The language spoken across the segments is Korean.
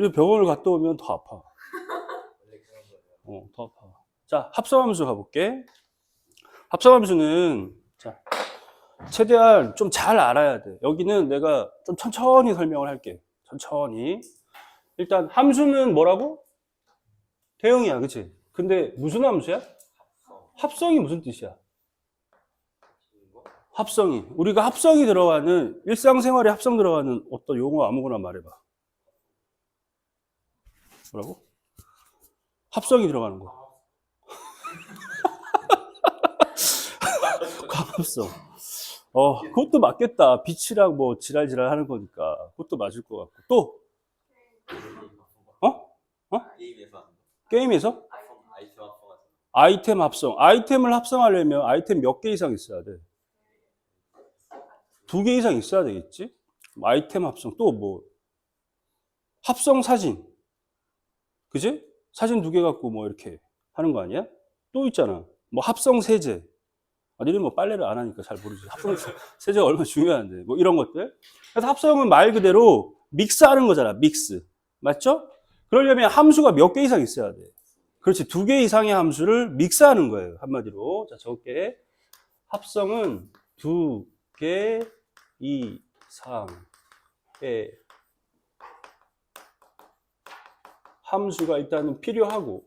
그래서 병원을 갔다 오면 더 아파. 어, 더 아파. 자, 합성함수 가볼게. 합성함수는, 자, 최대한 좀 잘 알아야 돼. 여기는 내가 좀 천천히 설명을 할게. 천천히. 일단, 함수는 뭐라고? 대형이야, 그치? 근데 무슨 함수야? 합성이 무슨 뜻이야? 합성이. 우리가 합성이 들어가는, 일상생활에 합성 들어가는 어떤 용어 아무거나 말해봐. 뭐라고? 합성이 들어가는 거. 광합성. 어, 그것도 맞겠다. 빛이랑 뭐 지랄지랄 하는 거니까. 그것도 맞을 것 같고. 또, 어? 어? 게임에서 아이템 합성. 아이템을 합성하려면 아이템 몇 개 이상 있어야 돼? 두 개 이상 있어야 되겠지? 아이템 합성. 또 뭐? 합성 사진. 그지? 사진 두 개 갖고 뭐 이렇게 하는 거 아니야? 또 있잖아. 뭐 합성 세제. 아, 니는 뭐 빨래를 안 하니까 잘 모르지. 합성 세제가 얼마나 중요한데. 뭐 이런 것들. 그래서 합성은 말 그대로 믹스하는 거잖아. 믹스. 맞죠? 그러려면 함수가 몇 개 이상 있어야 돼. 그렇지. 두 개 이상의 함수를 믹스하는 거예요. 한마디로. 자, 적게. 합성은 두 개 이상의 함수가 일단은 필요하고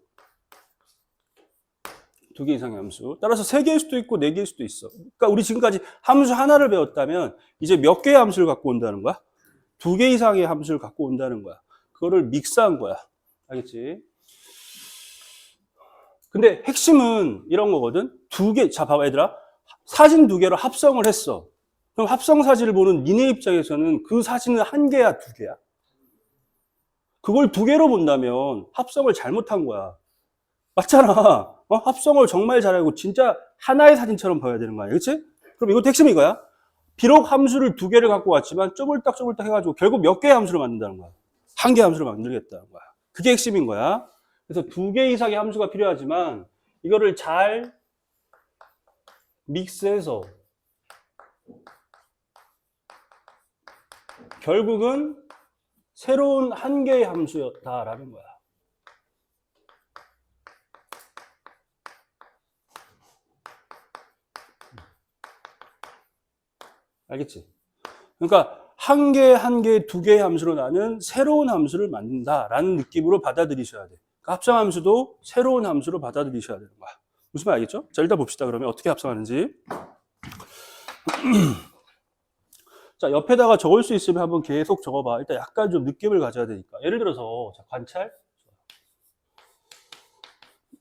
두 개 이상의 함수. 따라서 세 개일 수도 있고 네 개일 수도 있어. 그러니까 우리 지금까지 함수 하나를 배웠다면 이제 몇 개의 함수를 갖고 온다는 거야? 두 개 이상의 함수를 갖고 온다는 거야. 그거를 믹스한 거야. 알겠지? 근데 핵심은 이런 거거든. 두 개, 자, 봐봐, 얘들아. 사진 두 개로 합성을 했어. 그럼 합성 사진을 보는 니네 입장에서는 그 사진은 한 개야, 두 개야? 그걸 두 개로 본다면 합성을 잘못한 거야. 맞잖아. 어? 합성을 정말 잘하고 진짜 하나의 사진처럼 보여야 되는 거 아니야? 그치? 그럼 이것도 핵심이 이거야. 비록 함수를 두 개를 갖고 왔지만 쪼물딱 쪼물딱 해가지고 결국 몇 개의 함수를 만든다는 거야. 한 개의 함수를 만들겠다는 거야. 그게 핵심인 거야. 그래서 두 개 이상의 함수가 필요하지만 이거를 잘 믹스해서 결국은 새로운 한 개의 함수였다라는 거야. 알겠지? 그러니까 한 개, 한 개, 두 개의 함수로 나는 새로운 함수를 만든다라는 느낌으로 받아들이셔야 돼. 그러니까 합성 함수도 새로운 함수로 받아들이셔야 되는 거야. 무슨 말 알겠죠? 자, 일단 봅시다. 그러면 어떻게 합성하는지. 자, 옆에다가 적을 수 있으면 한번 계속 적어봐. 일단 약간 좀 느낌을 가져야 되니까. 예를 들어서, 자, 관찰.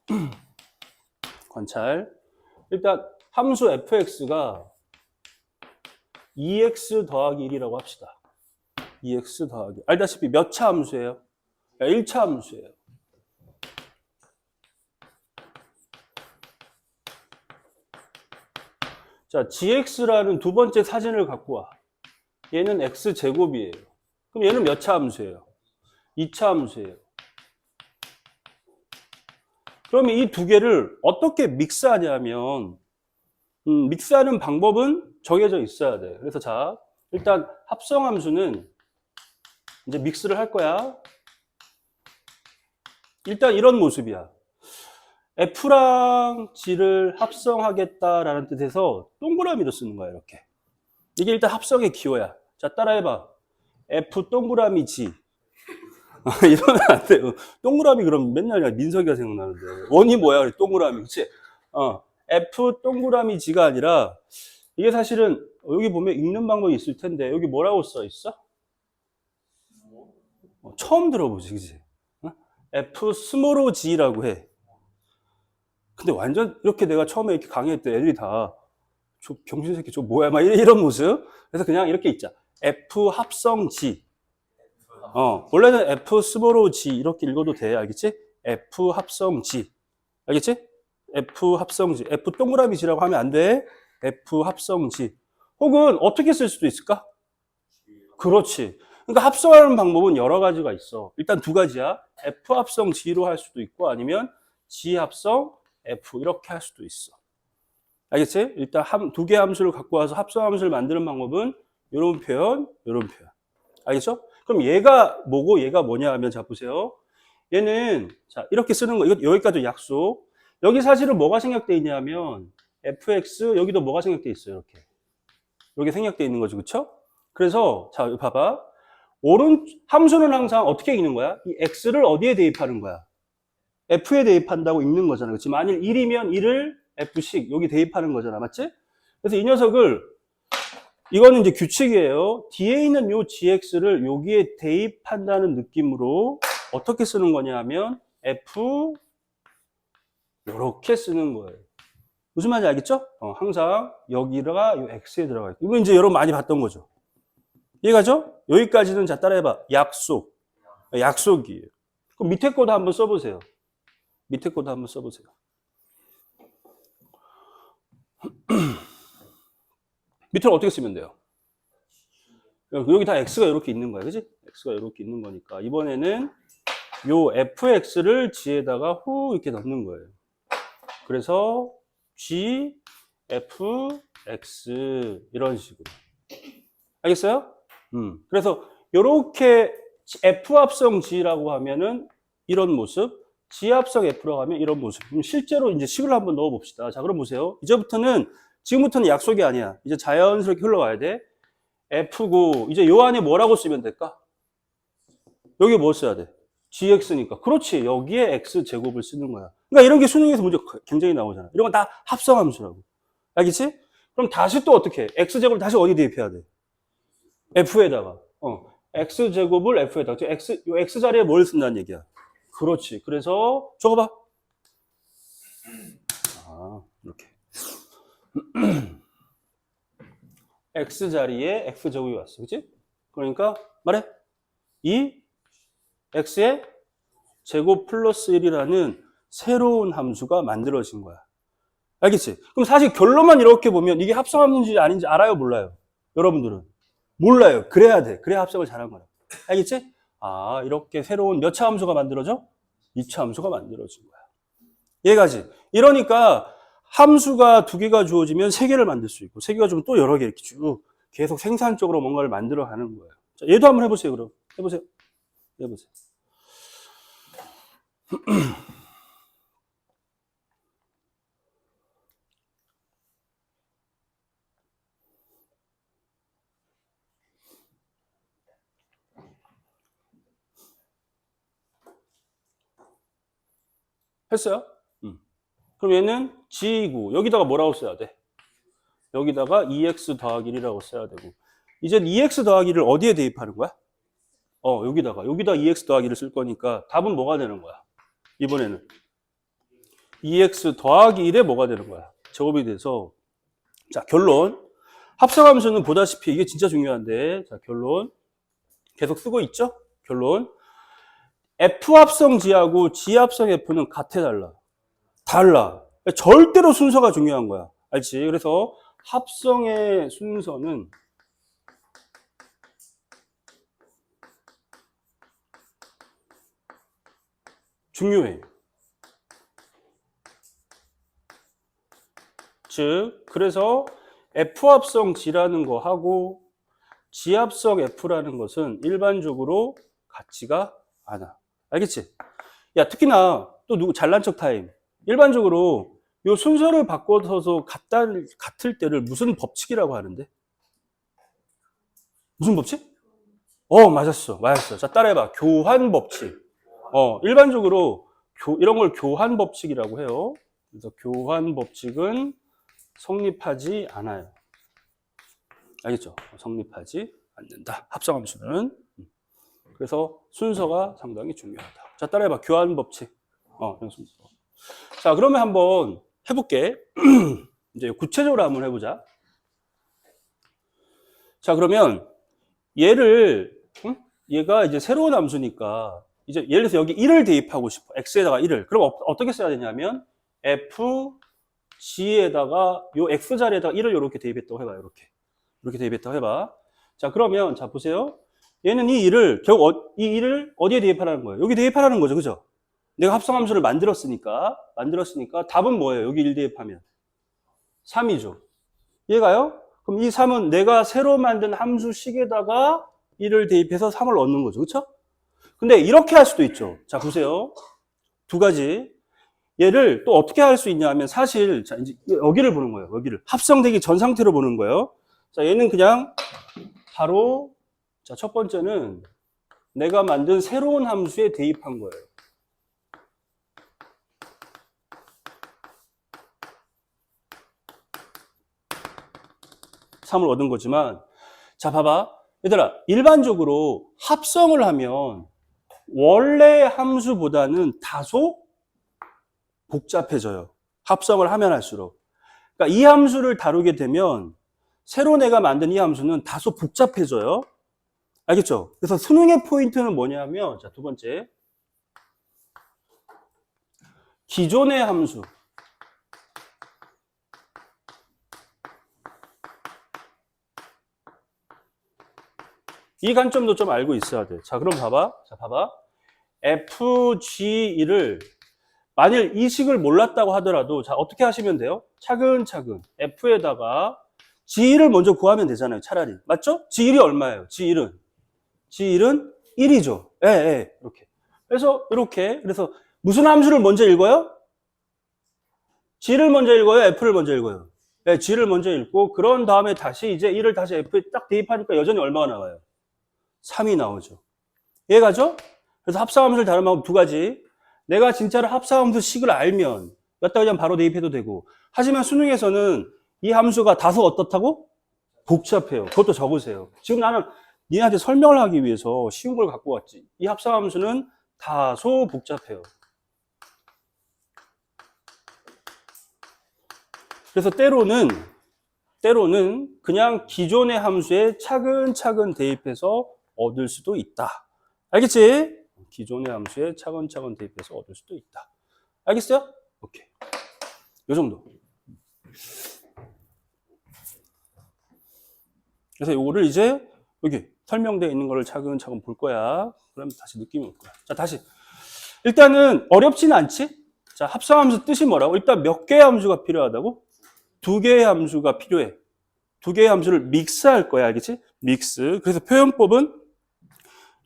관찰. 일단 함수 fx가 2x 더하기 1이라고 합시다. 2x 더하기. 알다시피 몇 차 함수예요? 1차 함수예요. 자, gx라는 두 번째 사진을 갖고 와. 얘는 x제곱이에요. 그럼 얘는 몇 차 함수예요? 2차 함수예요. 그러면 이 두 개를 어떻게 믹스하냐면, 음, 믹스하는 방법은 정해져 있어야 돼. 그래서 자, 일단 합성 함수는 이제 믹스를 할 거야. 일단 이런 모습이야. F랑 G를 합성하겠다라는 뜻에서 동그라미로 쓰는 거야, 이렇게. 이게 일단 합성의 기호야. 자, 따라해봐. F 동그라미 G. 이러면 안 돼요. 동그라미 그럼 맨날 민석이가 생각나는데. 원이 뭐야, 동그라미. 그치? 어. F 동그라미 G가 아니라 이게 사실은 여기 보면 읽는 방법이 있을 텐데 여기 뭐라고 써 있어? 어, 처음 들어보지, 그지? 어? F 스모로 G라고 해. 근데 완전 이렇게 내가 처음에 이렇게 강의할 때 애들이 다, 저 병신 새끼, 저 뭐야, 막 이런 모습. 그래서 그냥 이렇게 있자. F 합성 G. 어, 원래는 F 스모로 G 이렇게 읽어도 돼. 알겠지? F 합성 G. 알겠지? F 합성 G. F 동그라미 G라고 하면 안 돼. F 합성 G. 혹은 어떻게 쓸 수도 있을까? 그렇지. 그러니까 합성하는 방법은 여러 가지가 있어. 일단 두 가지야. F 합성 G로 할 수도 있고 아니면 G 합성 F 이렇게 할 수도 있어. 알겠지? 일단 두 개의 함수를 갖고 와서 합성 함수를 만드는 방법은 이런 표현, 이런 표현. 알겠죠? 그럼 얘가 뭐고 얘가 뭐냐 하면 자 보세요. 얘는 자 이렇게 쓰는 거 이거 여기까지 약속. 여기 사실은 뭐가 생략돼 있냐면 fx 여기도 뭐가 생략돼 있어요. 이렇게. 여기 생략돼 있는 거죠. 그렇죠? 그래서 자 봐봐. 오른 함수는 항상 어떻게 읽는 거야? 이 x를 어디에 대입하는 거야? f에 대입한다고 읽는 거잖아. 그렇지? 만일 1이면 1을 f식 여기 대입하는 거잖아. 맞지? 그래서 이 녀석을 이거는 이제 규칙이에요. 뒤에 있는 요 gx를 여기에 대입한다는 느낌으로 어떻게 쓰는 거냐 하면 f 이렇게 쓰는 거예요. 무슨 말인지 알겠죠? 어, 항상 여기가 요 x에 들어가 있고 이거 이제 여러분 많이 봤던 거죠. 이해가죠? 여기까지는 자 따라해봐. 약속. 약속이에요. 그럼 밑에 거도 한번 써보세요. 밑에 거도 한번 써보세요. 밑으로 어떻게 쓰면 돼요? 여기 다 x가 이렇게 있는 거야, 그지? x가 이렇게 있는 거니까 이번에는 요 fx를 g에다가 후 이렇게 넣는 거예요. 그래서 g f x 이런 식으로 알겠어요? 음. 그래서 요렇게 f 합성 g라고 하면은 이런 모습, g 합성 f라고 하면 이런 모습. 실제로 이제 식을 한번 넣어 봅시다. 자, 그럼 보세요. 이제부터는 지금부터는 약속이 아니야. 이제 자연스럽게 흘러가야 돼. F고, 이제 요 안에 뭐라고 쓰면 될까? 여기 뭐 써야 돼? GX니까. 그렇지. 여기에 X 제곱을 쓰는 거야. 그러니까 이런 게 수능에서 문제 굉장히 나오잖아. 이런 건 다 합성함수라고. 알겠지? 그럼 다시 또 어떻게 해? X 제곱을 다시 어디 대입해야 돼? F에다가. 어. X 제곱을 F에다가. 저 X, 요 X 자리에 뭘 쓴다는 얘기야? 그렇지. 그래서 적어봐. 아, 이렇게. x 자리에 x 제곱이 왔어. 그치? 그러니까 말해. 이 x의 제곱 플러스 1이라는 새로운 함수가 만들어진 거야. 알겠지? 그럼 사실 결론만 이렇게 보면 이게 합성함수인지 아닌지 알아요? 몰라요? 여러분들은? 몰라요. 그래야 돼. 그래야 합성을 잘한 거야. 알겠지? 아, 이렇게 새로운 몇 차 함수가 만들어져? 2차 함수가 만들어진 거야. 얘가지. 이러니까 함수가 두 개가 주어지면 세 개를 만들 수 있고 세 개가 주면 또 여러 개 이렇게 쭉 계속 생산적으로 뭔가를 만들어 가는 거예요. 자, 얘도 한번 해보세요. 그럼 해보세요. 해보세요. 했어요? 음. 그럼 얘는 G이고 여기다가 뭐라고 써야 돼? 여기다가 2x 더하기 1이라고 써야 되고. 이제 2x 더하기 1을 어디에 대입하는 거야? 어 여기다가. 여기다 2x 더하기 1을 쓸 거니까 답은 뭐가 되는 거야? 이번에는. 2x 더하기 1에 뭐가 되는 거야? 제곱이 돼서. 자 결론. 합성함수는 보다시피 이게 진짜 중요한데. 자 결론. 계속 쓰고 있죠? 결론. F 합성 G하고 G 합성 F는 같아 달라? 달라 절대로 순서가 중요한 거야 알지? 그래서 합성의 순서는 중요해. 즉, 그래서 F 합성 G라는 거 하고 G 합성 F라는 것은 일반적으로 같지가 않아. 알겠지? 야, 특히나 또 누구 잘난 척 타임. 일반적으로 요 순서를 바꿔서 같다, 같을 때를 무슨 법칙이라고 하는데? 무슨 법칙? 어, 맞았어. 맞았어. 자, 따라해봐. 교환 법칙. 어, 일반적으로 교- 이런 걸 교환 법칙이라고 해요. 그래서 교환 법칙은 성립하지 않아요. 알겠죠? 성립하지 않는다. 합성함수는. 음. 그래서 순서가 상당히 중요하다. 자, 따라해봐. 교환 법칙. 어, 이런 순서. 자, 그러면 한번 해볼게. 이제 구체적으로 한번 해보자. 자, 그러면 얘를, 응? 얘가 이제 새로운 함수니까, 이제 예를 들어서 여기 1을 대입하고 싶어. x에다가 1을. 그럼 어, 떻게 써야 되냐면, f, g에다가, 요 x 자리에다가 1을 이렇게 대입했다고 해봐. 이렇게. 이렇게 대입했다고 해봐. 자, 그러면, 자, 보세요. 얘는 이 1을, 결국 어, 이 1을 어디에 대입하라는 거예요? 여기 대입하라는 거죠. 그죠? 내가 합성함수를 만들었으니까, 만들었으니까 답은 뭐예요? 여기 1 대입하면. 3이죠. 얘가요? 그럼 이 3은 내가 새로 만든 함수식에다가 1을 대입해서 3을 얻는 거죠. 그쵸? 근데 이렇게 할 수도 있죠. 자, 보세요. 두 가지. 얘를 또 어떻게 할 수 있냐 하면 사실, 자, 이제 여기를 보는 거예요. 여기를. 합성되기 전 상태로 보는 거예요. 자, 얘는 그냥 바로, 자, 첫 번째는 내가 만든 새로운 함수에 대입한 거예요. 삼을 얻은 거지만, 자, 봐봐. 얘들아, 일반적으로 합성을 하면 원래 함수보다는 다소 복잡해져요. 합성을 하면 할수록. 그러니까 이 함수를 다루게 되면 새로 내가 만든 이 함수는 다소 복잡해져요. 알겠죠? 그래서 수능의 포인트는 뭐냐면, 자, 두 번째. 기존의 함수. 이 관점도 좀 알고 있어야 돼. 자, 그럼 봐봐. 자, 봐봐. FG1을 만일 이 식을 몰랐다고 하더라도 자, 어떻게 하시면 돼요? 차근차근 F에다가 G1을 먼저 구하면 되잖아요. 차라리. 맞죠? G1이 얼마예요? G1은 G1은 1이죠. 예, 예. 이렇게. 그래서 이렇게 그래서 무슨 함수를 먼저 읽어요? G를 먼저 읽어요? F를 먼저 읽어요? 네, G를 먼저 읽고 그런 다음에 다시 이제 1을 다시 F에 딱 대입하니까 여전히 얼마가 나와요? 3이 나오죠. 이해가죠? 그래서 합성함수를 다른 방법 두 가지. 내가 진짜로 합성함수 식을 알면 여기다 그냥 바로 대입해도 되고 하지만 수능에서는 이 함수가 다소 어떻다고? 복잡해요. 그것도 적으세요. 지금 나는 니한테 설명을 하기 위해서 쉬운 걸 갖고 왔지. 이 합성함수는 다소 복잡해요. 그래서 때로는 때로는 그냥 기존의 함수에 차근차근 대입해서 얻을 수도 있다. 알겠지? 기존의 함수에 차근차근 대입해서 얻을 수도 있다. 알겠어요? 오케이. 요 정도. 그래서 요거를 이제 여기 설명되어 있는 거를 차근차근 볼 거야. 그러면 다시 느낌이 올 거야. 자, 다시. 일단은 어렵진 않지? 자, 합성함수 뜻이 뭐라고? 일단 몇 개의 함수가 필요하다고? 두 개의 함수가 필요해. 두 개의 함수를 믹스할 거야. 알겠지? 믹스. 그래서 표현법은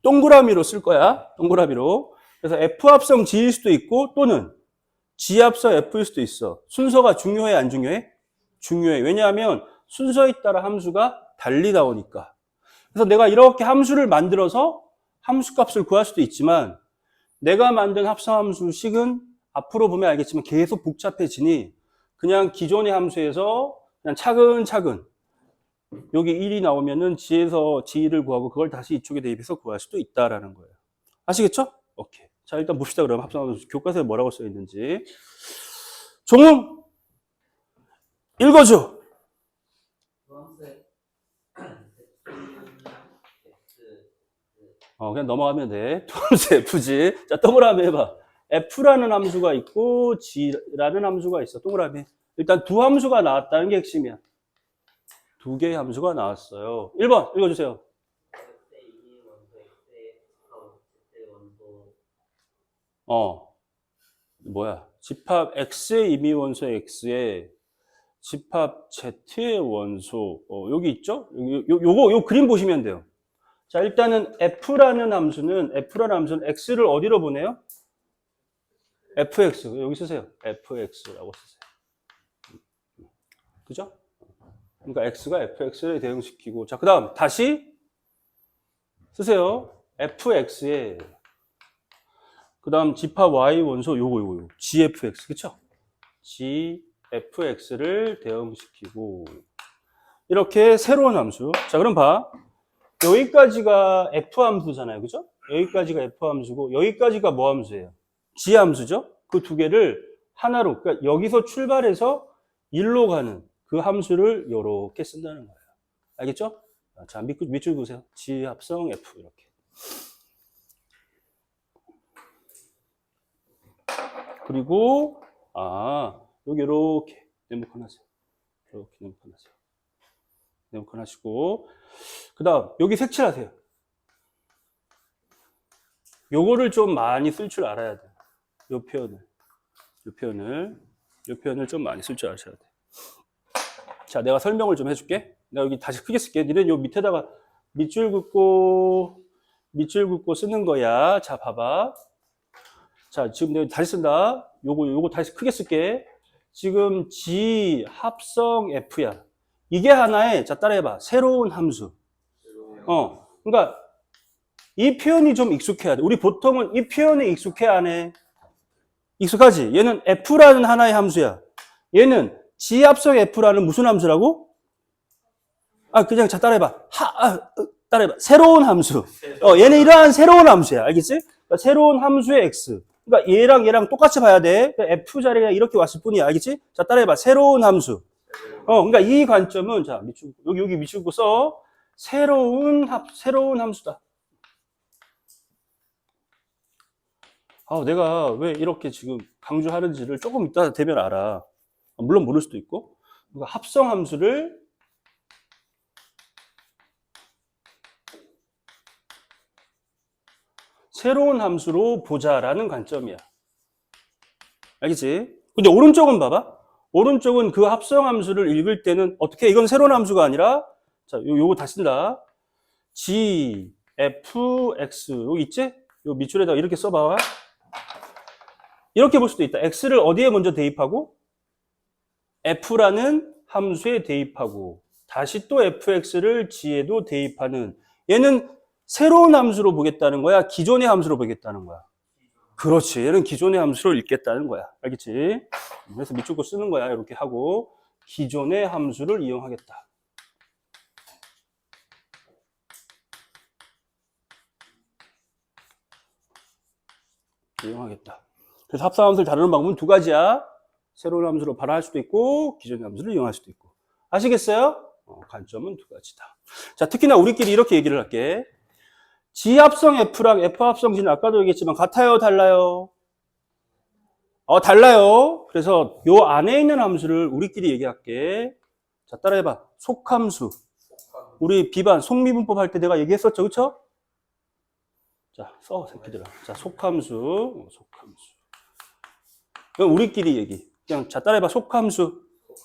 동그라미로 쓸 거야. 동그라미로. 그래서 F 합성 G일 수도 있고 또는 G 합성 F일 수도 있어. 순서가 중요해, 안 중요해? 중요해. 왜냐하면 순서에 따라 함수가 달리 나오니까. 그래서 내가 이렇게 함수를 만들어서 함수 값을 구할 수도 있지만 내가 만든 합성함수 식은 앞으로 보면 알겠지만 계속 복잡해지니 그냥 기존의 함수에서 그냥 차근차근 여기 1이 나오면은 G에서 G를 구하고 그걸 다시 이쪽에 대입해서 구할 수도 있다라는 거예요. 아시겠죠? 오케이. 자, 일단 봅시다. 그럼 합성함수 교과서에 뭐라고 써 있는지. 종음 읽어줘. 어, 그냥 넘어가면 돼. 투함수 F지. 자, 동그라미 해봐. F라는 함수가 있고 G라는 함수가 있어. 동그라미. 일단 두 함수가 나왔다는 게 핵심이야. 두 개의 함수가 나왔어요. 1번 읽어주세요. 어, 뭐야? 집합 X의 임의 원소 X에 집합 Z의 원소, 어, 여기 있죠? 요, 요, 요거, 요 그림 보시면 돼요. 자, 일단은 F라는 함수는, F라는 함수는 X를 어디로 보내요? fx, 여기 쓰세요. fx라고 쓰세요. 그죠? 그러니까 x가 fx를 대응시키고, 자, 그 다음, 다시 쓰세요. fx에, 그 다음 집합 y 원소 요거, 요거, 요거. gfx, 그쵸? gfx를 대응시키고, 이렇게 새로운 함수. 자, 그럼 봐. 여기까지가 f 함수잖아요. 그죠? 여기까지가 f 함수고, 여기까지가 뭐 함수예요? g 함수죠? 그 두 개를 하나로, 그러니까 여기서 출발해서 1로 가는 그 함수를 이렇게 쓴다는 거예요. 알겠죠? 자, 밑, 밑줄 보세요. g 합성 f 이렇게. 그리고 아 여기 이렇게 네모칸 하세요. 이렇게 네모칸 하세요. 네모칸 하시고 그 다음 여기 색칠하세요. 요거를 좀 많이 쓸 줄 알아야 돼. 요 표현을. 요 표현을. 요 표현을 좀 많이 쓸 줄 아셔야 돼. 자, 내가 설명을 좀 해줄게. 내가 여기 다시 크게 쓸게. 니는 요 밑에다가 밑줄 긋고 밑줄 긋고 쓰는 거야. 자, 봐봐. 자, 지금 내가 다시 쓴다. 요거 요거 다시 크게 쓸게. 지금 G 합성 F야. 이게 하나의 자 따라해봐. 새로운 함수. 어, 그러니까 이 표현이 좀 익숙해야 돼. 우리 보통은 이 표현에 익숙해 안 해? 익숙하지? 얘는 F라는 하나의 함수야. 얘는 합성 F라는 무슨 함수라고? 아, 그냥 자 따라해봐. 하, 아, 어, 따라해봐. 새로운 함수. 어, 얘는 이러한 새로운 함수야. 알겠지? 그러니까 새로운 함수의 X. 그러니까 얘랑 얘랑 똑같이 봐야 돼. 그러니까 F 자리가 이렇게 왔을 뿐이야. 알겠지? 자, 따라해봐. 새로운 함수. 어, 그러니까 이 관점은 자, 밑줄, 여기, 여기 긋고 써. 새로운 합, 새로운 함수다. 아, 내가 왜 이렇게 지금 강조하는지를 조금 이따 되면 알아. 물론 모를 수도 있고. 합성 함수를 새로운 함수로 보자라는 관점이야. 알겠지? 근데 오른쪽은 봐봐. 오른쪽은 그 합성 함수를 읽을 때는 어떻게 이건 새로운 함수가 아니라 자, 요, 요거 다시 쓴다. g, f, x. 여기 있지? 요 밑줄에다 이렇게 써 봐. 이렇게 볼 수도 있다. x를 어디에 먼저 대입하고 f라는 함수에 대입하고 다시 또 fx를 g에도 대입하는 얘는 새로운 함수로 보겠다는 거야? 기존의 함수로 보겠다는 거야? 그렇지. 얘는 기존의 함수를 읽겠다는 거야. 알겠지? 그래서 밑줄 거 쓰는 거야. 이렇게 하고 기존의 함수를 이용하겠다. 이용하겠다. 그래서 합성함수를 다루는 방법은 두 가지야. 새로운 함수로 발화할 수도 있고 기존의 함수를 이용할 수도 있고. 아시겠어요? 어, 관점은 두 가지다. 자, 특히나 우리끼리 이렇게 얘기를 할게. G합성 F랑 F합성 G는 아까도 얘기했지만 같아요, 달라요? 어, 달라요. 그래서 요 안에 있는 함수를 우리끼리 얘기할게. 자, 따라해봐. 속함수. 우리 비반, 속미분법 할 때 내가 얘기했었죠, 그쵸? 자, 써, 새끼들아. 자, 속함수. 어, 속함수. 그럼 우리끼리 얘기. 그냥 자, 따라해봐. 속함수.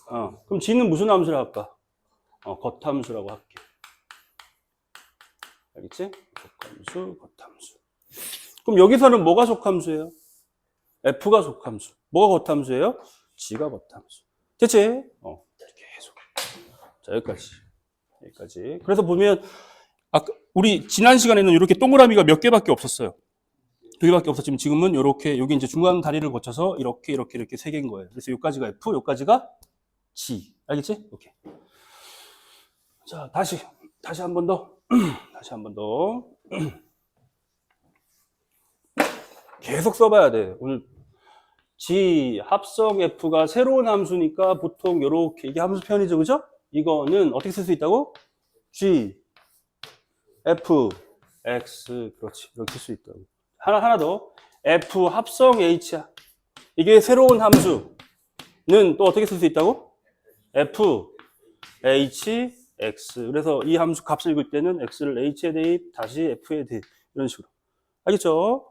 어, 그럼 G는 무슨 함수를 할까? 어, 겉함수라고 할게. 알겠지? 속함수, 겉함수. 그럼 여기서는 뭐가 속함수예요? F가 속함수. 뭐가 겉함수예요? G가 겉함수. 됐지? 어, 계속. 자, 여기까지. 여기까지. 그래서 보면, 아까, 우리 지난 시간에는 이렇게 동그라미가 몇 개밖에 없었어요. 두 개밖에 없었지만 지금은 이렇게, 여기 이제 중간 다리를 거쳐서 이렇게, 이렇게, 이렇게 세 개인 거예요. 그래서 여기까지가 F, 여기까지가 G. 알겠지? 오케이. 자, 다시, 다시 한 번 더. 다시 한 번 더. 계속 써봐야 돼. 오늘 G 합성 F가 새로운 함수니까 보통 이렇게 이게 함수 표현이죠, 그죠? 이거는 어떻게 쓸 수 있다고? G F X 그렇지 이렇게 쓸 수 있다고. 하나 하나 더 F 합성 H야. 이게 새로운 함수는 또 어떻게 쓸 수 있다고? F H X. 그래서 이 함수 값을 읽을 때는 X를 H에 대입, 다시 F에 대입. 이런 식으로. 알겠죠?